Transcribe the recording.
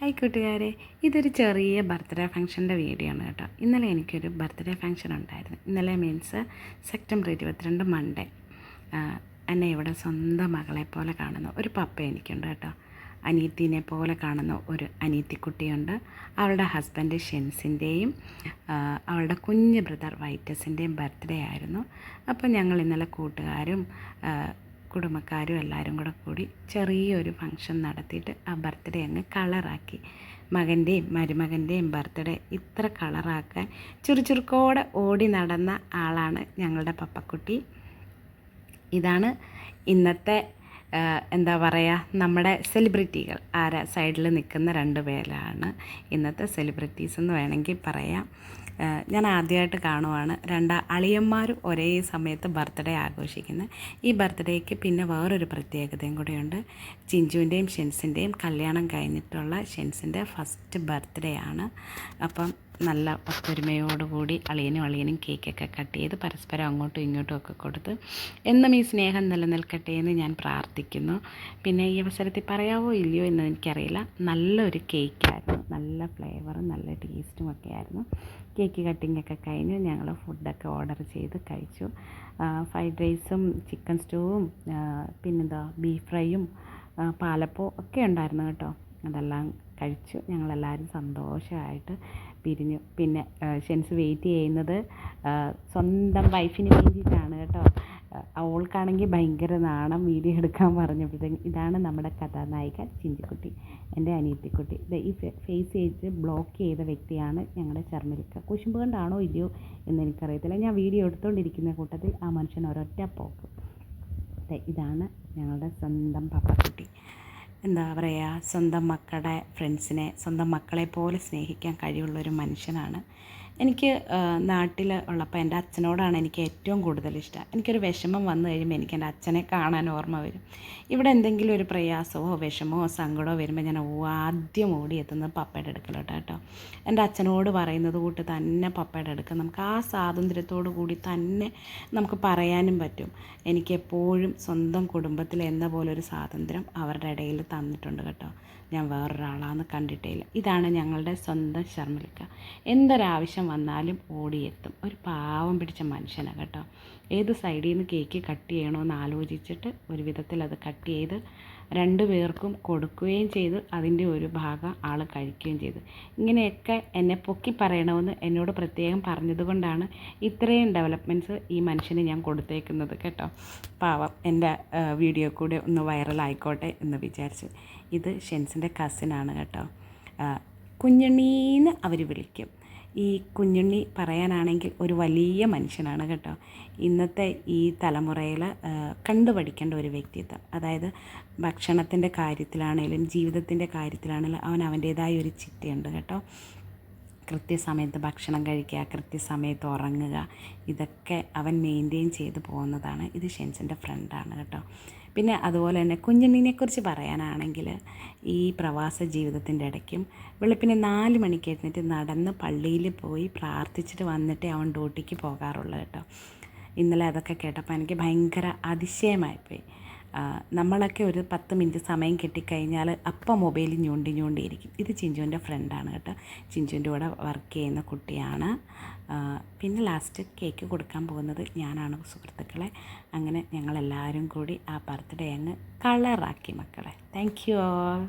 Hi കൂട്ടുകാരെ ഇതൊരു ചെറിയ ബർത്ത്ഡേ ഫംഗ്ഷന്റെ വീഡിയോ ആണ് കേട്ടോ. ഇന്നലെ എനിക്കൊരു ബർത്ത്ഡേ ഫംഗ്ഷൻ ഉണ്ടായിരുന്നു. ഇന്നലെ മീൻസ് സെപ്റ്റംബർ ഇരുപത്തിരണ്ട് മൺഡേ. എന്നെ ഇവിടെ സ്വന്തം മകളെ പോലെ കാണുന്ന ഒരു പപ്പ എനിക്കുണ്ട് കേട്ടോ. അനീത്തിനെ പോലെ കാണുന്ന ഒരു അനീത്തിക്കുട്ടിയുണ്ട് അവളുടെ ഹസ്ബൻഡ് ഷെൻസിന്റെയും അവളുടെ കുഞ്ഞ് ബ്രദർ വൈറ്റസിന്റെയും ബർത്ത്ഡേ ആയിരുന്നു. അപ്പോൾ ഞങ്ങൾ ഇന്നലെ കൂട്ടുകാരും കുടുംബക്കാരും എല്ലാവരും കൂടെ കൂടി ചെറിയൊരു ഫങ്ഷൻ നടത്തിയിട്ട് ആ ബർത്ത്ഡേ അങ്ങ് കളറാക്കി മകന്റെയും മരുമകന്റെയും ബർത്ത്ഡേ ഇത്ര കളറാക്കാൻ ചുറുചുറുക്കോടെ ഓടി നടന്ന ആളാണ് ഞങ്ങളുടെ പപ്പക്കുട്ടി. ഇതാണ് ഇന്നത്തെ എന്താ പറയുക നമ്മുടെ സെലിബ്രിറ്റികൾ ആരാ സൈഡിൽ നിൽക്കുന്ന രണ്ട് പേരാണ് ഇന്നത്തെ സെലിബ്രിറ്റീസ് എന്ന് വേണമെങ്കിൽ പറയാം. ഞാൻ ആദ്യമായിട്ട് കാണുവാണ് രണ്ട് അളിയന്മാരും ഒരേ സമയത്ത് ബർത്ത്ഡേ ആഘോഷിക്കുന്നത് ഈ ബർത്ത്ഡേക്ക് പിന്നെ വേറൊരു പ്രത്യേകതയും കൂടെയുണ്ട്. ചിഞ്ചുവിന്റെയും ഷെൻസിന്റെയും കല്യാണം കഴിഞ്ഞിട്ടുള്ള ഷെൻസിന്റെ ഫസ്റ്റ് ബർത്ത്ഡേ ആണ്. അപ്പം നല്ല ഒത്തൊരുമയോടുകൂടി അളിയനും അളിയനും കേക്കൊക്കെ കട്ട് ചെയ്ത് പരസ്പരം അങ്ങോട്ടും ഇങ്ങോട്ടും ഒക്കെ കൊടുത്ത് എന്നും ഈ സ്നേഹം നിലനിൽക്കട്ടെ എന്ന് ഞാൻ പ്രാർത്ഥിക്കുന്നു. പിന്നെ ഈ അവസരത്തിൽ പറയാവോ ഇല്ലയോ എന്ന് എനിക്കറിയില്ല. നല്ലൊരു കേക്കായിരുന്നു. നല്ല ഫ്ലേവറും നല്ല ടേസ്റ്റും ഒക്കെ ആയിരുന്നു. കേക്ക് കട്ടിംഗ് ഒക്കെ കഴിഞ്ഞ് ഞങ്ങൾ ഫുഡൊക്കെ ഓർഡർ ചെയ്ത് കഴിച്ചു. ഫ്രൈഡ് റൈസും ചിക്കൻ സ്റ്റൂവും പിന്നെന്താ ബീഫ് ഫ്രൈയും പാലപ്പവും പാലപ്പോ ഒക്കെ ഉണ്ടായിരുന്നു കേട്ടോ. അതെല്ലാം കഴിച്ചു. ഞങ്ങളെല്ലാവരും സന്തോഷമായിട്ട് പിരിഞ്ഞു. പിന്നെ ഷെൻസ് വെയിറ്റ് ചെയ്യുന്നത് സ്വന്തം വൈഫിന് വേണ്ടിയിട്ടാണ് കേട്ടോ. അവൾക്കാണെങ്കിൽ ഭയങ്കര നാണം വീഡിയോ എടുക്കാൻ പറഞ്ഞപ്പോഴത്തേക്കും ഇതാണ് നമ്മുടെ കഥാനായിക ചിഞ്ചിക്കുട്ടി എന്റെ അനിയത്തിക്കുട്ടി. ഈ ഫേസ് ചെയ്ത് ബ്ലോക്ക് ചെയ്ത വ്യക്തിയാണ് ഞങ്ങളുടെ ചർമ്മരിക്ക. കുശുമ്പ് കൊണ്ടാണോ ഇല്ലയോ എന്ന് എനിക്കറിയത്തില്ല. ഞാൻ വീഡിയോ എടുത്തുകൊണ്ടിരിക്കുന്ന കൂട്ടത്തിൽ ആ മനുഷ്യൻ ഒരൊറ്റ പോക്ക്. ഇതാണ് ഞങ്ങളുടെ സ്വന്തം പപ്പക്കുട്ടി. എന്താ പറയുക സ്വന്തം മക്കളുടെ ഫ്രണ്ട്സിനെ സ്വന്തം മക്കളെ പോലെ സ്നേഹിക്കാൻ കഴിവുള്ളൊരു മനുഷ്യനാണ്. എനിക്ക് നാട്ടിൽ ഉള്ളപ്പോൾ എന്റെ അച്ഛനോടാണ് എനിക്ക് ഏറ്റവും കൂടുതൽ ഇഷ്ടം. എനിക്കൊരു വിഷമം വന്നു കഴിയുമ്പോൾ എനിക്ക് എന്റെ അച്ഛനെ കാണാൻ ഓർമ്മ വരും. ഇവിടെ എന്തെങ്കിലും ഒരു പ്രയാസമോ വിഷമമോ സങ്കടമോ വരുമ്പോൾ ഞാൻ ആദ്യം ഓടി എത്തുന്നത് പപ്പയുടെ അടുക്കലോട്ട് കേട്ടോ. എന്റെ അച്ഛനോട് പറയുന്നത് കൂട്ട് തന്നെ പപ്പയുടെ അടുക്ക. നമുക്ക് ആ സ്വാതന്ത്ര്യത്തോടു കൂടി തന്നെ നമുക്ക് പറയാനും പറ്റും. എനിക്കെപ്പോഴും സ്വന്തം കുടുംബത്തിൽ എന്ന പോലെ ഒരു സ്വാതന്ത്ര്യം അവരുടെ ഇടയിൽ തന്നിട്ടുണ്ട് കേട്ടോ. ഞാൻ വേറൊരാളാന്ന് കണ്ടിട്ടേ ഇല്ല ഇതാണ് ഞങ്ങളുടെ സ്വന്തം ശർമ്മിലിക്ക. എന്തൊരാവശ്യം വന്നാലും ഓടിയെത്തും. ഒരു പാവം പിടിച്ച മനുഷ്യനാണ് കേട്ടോ. ഏത് സൈഡിൽ നിന്ന് കേക്ക് കട്ട് ചെയ്യണമെന്ന് ആലോചിച്ചിട്ട് ഒരു വിധത്തിൽ അത് കട്ട് ചെയ്ത് രണ്ടു പേർക്കും കൊടുക്കുകയും ചെയ്തു. അതിന്റെ ഒരു ഭാഗം ആൾ കഴിക്കുകയും ചെയ്തു. ഇങ്ങനെയൊക്കെ എന്നെ പൊക്കി പറയണമെന്ന് എന്നോട് പ്രത്യേകം പറഞ്ഞതുകൊണ്ടാണ് ഇത്രയും ഡെവലപ്മെന്റ്സ് ഈ മനുഷ്യന് ഞാൻ കൊടുത്തേക്കുന്നത് കേട്ടോ. പാവം എന്റെ വീഡിയോ കൂടെ ഒന്ന് വൈറലായിക്കോട്ടെ എന്ന് വിചാരിച്ചു. ഇത് ഷെൻസിന്റെ കസിനാണ് കേട്ടോ. കുഞ്ഞണീന്ന് അവർ വിളിക്കും. ഈ കുഞ്ഞുണ്ണി പറയാനാണെങ്കിൽ ഒരു വലിയ മനുഷ്യനാണ് കേട്ടോ. ഇന്നത്തെ ഈ തലമുറയിൽ കണ്ടുപഠിക്കേണ്ട ഒരു വ്യക്തിത്വം. അതായത് ഭക്ഷണത്തിന്റെ കാര്യത്തിലാണെങ്കിലും ജീവിതത്തിന്റെ കാര്യത്തിലാണെങ്കിലും അവൻ അവന്റേതായ ഒരു ചിട്ടയുണ്ട് കേട്ടോ. കൃത്യസമയത്ത് ഭക്ഷണം കഴിക്കുക കൃത്യസമയത്ത് ഉറങ്ങുക ഇതൊക്കെ അവൻ മെയിന്റെയിൻ ചെയ്ത് പോകുന്നതാണ്. ഇത് ഷെൻസിന്റെ ഫ്രണ്ടാണ് കേട്ടോ. പിന്നെ അതുപോലെ തന്നെ കുഞ്ഞുണ്ണിനെക്കുറിച്ച് പറയാനാണെങ്കിൽ ഈ പ്രവാസ ജീവിതത്തിന്റെ ഇടയ്ക്കും വെളുപ്പിനെ നാല് മണിക്ക് എഴുന്നേറ്റ് നടന്ന് പള്ളിയിൽ പോയി പ്രാർത്ഥിച്ചിട്ട് വന്നിട്ടേ അവൻ ഡ്യൂട്ടിക്ക് പോകാറുള്ളൂ കേട്ടോ. ഇന്നലെ അതൊക്കെ കേട്ടപ്പോൾ എനിക്ക് ഭയങ്കര അതിശയമായിപ്പോയി. നമ്മളൊക്കെ ഒരു പത്ത് മിനിറ്റ് സമയം കിട്ടിക്കഴിഞ്ഞാൽ അപ്പം മൊബൈൽ ഞൂണ്ടി ഞൂണ്ടിയിരിക്കും ഇത് ചിഞ്ചുവിന്റെ ഫ്രണ്ടാണ് കേട്ടോ. ചിഞ്ചുവിന്റെ കൂടെ വർക്ക് ചെയ്യുന്ന കുട്ടിയാണ്. പിന്നെ ലാസ്റ്റ് കേക്ക് കൊടുക്കാൻ പോകുന്നത് ഞാനാണ് സുഹൃത്തുക്കളെ. അങ്ങനെ ഞങ്ങളെല്ലാവരും കൂടി ആ ബർത്ത്ഡേ അങ്ങ് കളറാക്കി മക്കളെ. Thank you all